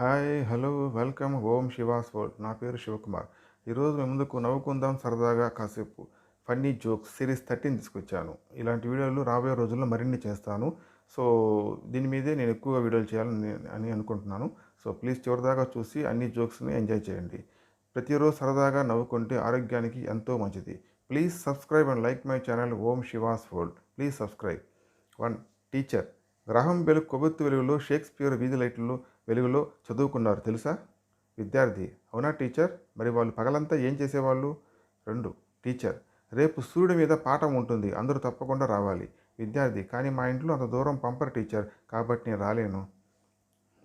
Hi hello welcome Om Shiva's world నా పేరు శివకుమార్. ఈరోజు మేము ముందుకు నవ్వుకుందాం సరదాగా కాసేపు ఫన్నీ జోక్స్ సిరీస్ థర్టీన్ తీసుకొచ్చాను. ఇలాంటి వీడియోలు రాబోయే రోజుల్లో మరిన్ని చేస్తాను. సో దీని మీదే నేను ఎక్కువగా వీడియోలు చేయాలని అని అనుకుంటున్నాను. సో ప్లీజ్ చివరిదాకా చూసి అన్ని జోక్స్ని ఎంజాయ్ చేయండి. ప్రతిరోజు సరదాగా నవ్వుకుంటే ఆరోగ్యానికి ఎంతో మంచిది. Please subscribe and like my channel Om Shiva's world please subscribe. One teacher. గ్రహం బెలు కొవ్వొత్తు వెలుగులో షేక్స్పియర్ వీధి లైట్లలో వెలుగులో చదువుకున్నారు తెలుసా? విద్యార్థి అవునా టీచర్? మరి వాళ్ళు పగలంతా ఏం చేసేవాళ్ళు? రెండు టీచర్ రేపు సూర్యుడి మీద పాఠం ఉంటుంది అందరూ తప్పకుండా రావాలి. విద్యార్థి కానీ మా ఇంట్లో అంత దూరం పంపరు టీచర్ కాబట్టి నేను రాలేను.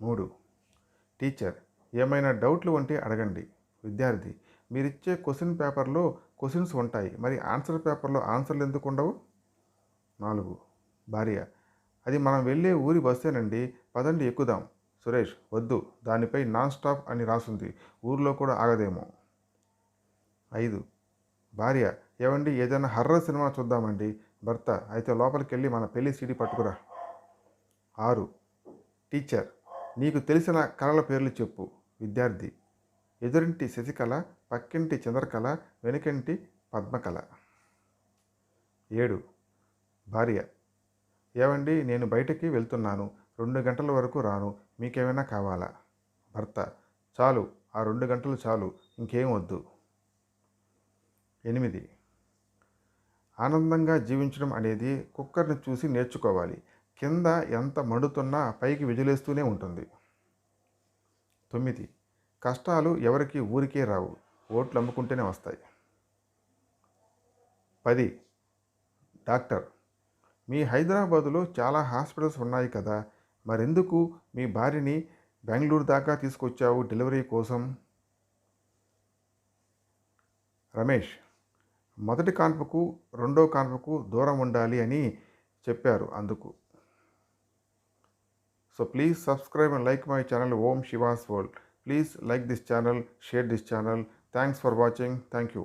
మూడు టీచర్ ఏమైనా డౌట్లు ఉంటే అడగండి. విద్యార్థి మీరిచ్చే క్వశ్చన్ పేపర్లో క్వశ్చన్స్ ఉంటాయి మరి ఆన్సర్ పేపర్లో ఆన్సర్లు ఎందుకు ఉండవు? నాలుగు భార్య అది మనం వెళ్ళే ఊరి బస్సేనండి పదండి ఎక్కుదాం. సురేష్ వద్దు దానిపై నాన్ స్టాప్ అని రాసుంది. ఊర్లో కూడా ఆగదేమో. ఐదు భార్య ఏమండి ఏదైనా హర్రర్ సినిమా చూద్దామండి. భర్త అయితే లోపలికి వెళ్ళి మన పెళ్ళి సీడీ పట్టుకురా. ఆరు టీచర్ నీకు తెలిసిన కళల పేర్లు చెప్పు. విద్యార్థి ఎదురింటి శశికళ పక్కింటి చంద్రకళ వెనుకంటి పద్మకళ. ఏడు భార్య ఏవండి నేను బయటకి వెళ్తున్నాను. రెండు గంటల వరకు రాను. మీకేమైనా కావాలా? భర్త. చాలు. ఆ రెండు గంటలు చాలు. ఇంకేం వద్దు. ఎనిమిది. ఆనందంగా జీవించడం అనేది కుక్కర్ని చూసి నేర్చుకోవాలి. కింద ఎంత మండుతున్నా పైకి విజులేస్తూనే ఉంటుంది. తొమ్మిది. కష్టాలు ఎవరికి ఊరికే రావు. ఓట్లు అమ్ముకుంటేనే వస్తాయి. పది. డాక్టర్. మీ హైదరాబాదులో చాలా హాస్పిటల్స్ ఉన్నాయి కదా. మరెందుకు మీ భార్యని బెంగళూరు దాకా తీసుకొచ్చావు డెలివరీ కోసం? రమేష్ మొదటి కాన్పుకు రెండో కాన్పుకు దూరం ఉండాలి అని చెప్పారు అందుకు. So please subscribe and like my channel Om Shiva's world please like this channel share this channel thanks for watching thank you